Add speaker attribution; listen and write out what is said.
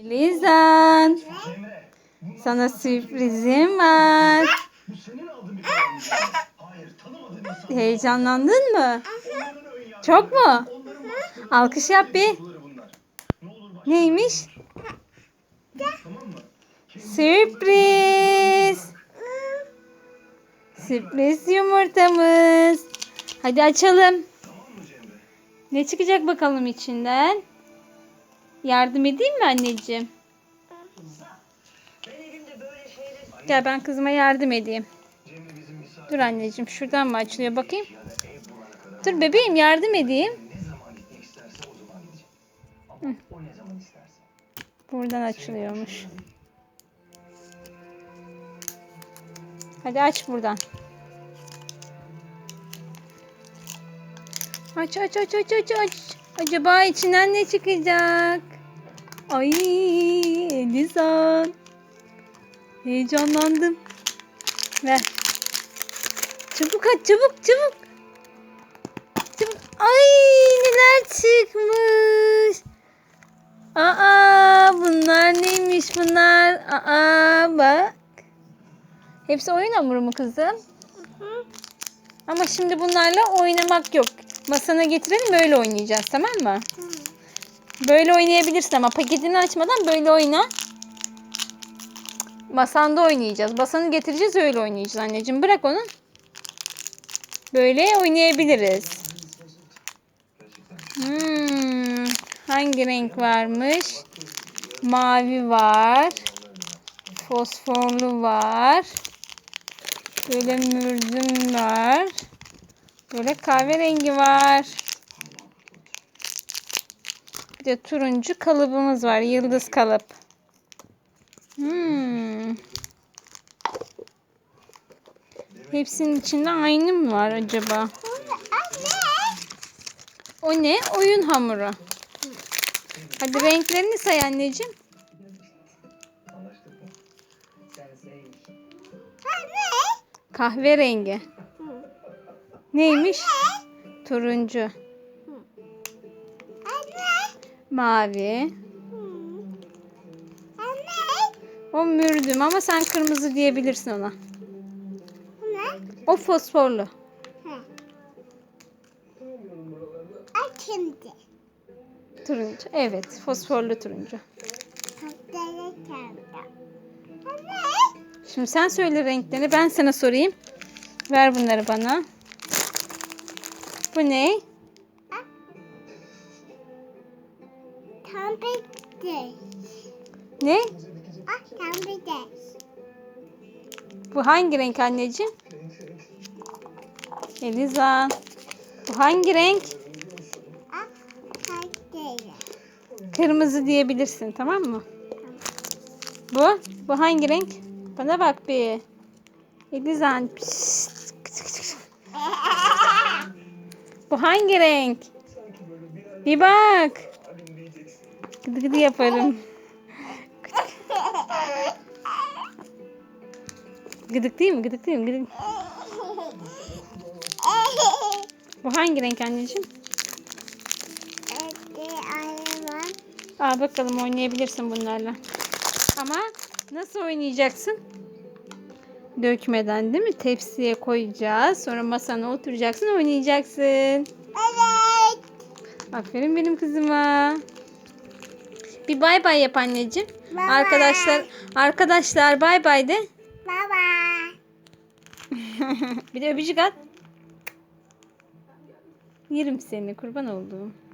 Speaker 1: Lizan, sana sürprizim var. Heyecanlandın mı? Çok mu? Alkış yap bir. Neymiş? Sürpriz. Sürpriz yumurtamız. Hadi açalım. Ne çıkacak bakalım içinden? Yardım edeyim mi anneciğim? Gel ben kızıma yardım edeyim. Dur anneciğim şuradan mı açılıyor bakayım. Dur bebeğim yardım edeyim. Hı. Buradan açılıyormuş. Hadi aç buradan. Aç aç aç aç aç aç. Acaba içinden ne çıkacak? Ay Elizan. Heyecanlandım. Ver. Çabuk aç çabuk çabuk. Çabuk. Ay neler çıkmış. Aa bunlar neymiş bunlar? Aa bak. Hepsi oyun hamuru mu kızım? Ama şimdi bunlarla oynamak yok. Masana getirelim böyle oynayacağız tamam mı? Böyle oynayabilirsin ama paketini açmadan böyle oyna. Masanda oynayacağız. Masanı getireceğiz öyle oynayacağız anneciğim. Bırak onu. Böyle oynayabiliriz. Hmm, hangi renk varmış? Mavi var. Fosforlu var. Böyle mürdüm var. Böyle kahverengi var. De turuncu kalıbımız var. Yıldız kalıp. Hmm. Hepsinin içinde aynı mı var acaba? O ne? Oyun hamuru. Hadi renklerini say anneciğim. Kahverengi. Neymiş? Turuncu. Mavi. O mürdüm ama sen kırmızı diyebilirsin ona. O fosforlu.
Speaker 2: Şimdi.
Speaker 1: Turuncu. Evet, fosforlu turuncu. Şimdi sen söyle renklerini. Ben sana sorayım. Ver bunları bana. Bu ne?
Speaker 2: Tam bitti.
Speaker 1: Ne?
Speaker 2: Ah tam bitti.
Speaker 1: Bu hangi renk anneciğim? Eliza. Bu hangi renk?
Speaker 2: Ah tatlı.
Speaker 1: Kırmızı diyebilirsin tamam mı? Bu? Bu hangi renk? Bana bak bir. Elizan. Bu hangi renk? Bir bak. Gıdı gıdı yaparım. Gıdık değil mi? Gıdık değil mi? Gıdık. Bu hangi renk anneciğim? Al bakalım oynayabilirsin bunlarla. Ama nasıl oynayacaksın? Dökmeden değil mi? Tepsiye koyacağız. Sonra masana oturacaksın oynayacaksın.
Speaker 2: Evet.
Speaker 1: Aferin benim kızıma. Bir bay bay yap anneciğim.
Speaker 2: Bay bay.
Speaker 1: Arkadaşlar arkadaşlar bay bay de.
Speaker 2: Baba.
Speaker 1: bir de öpücük at. Yerim seni kurban olduğum.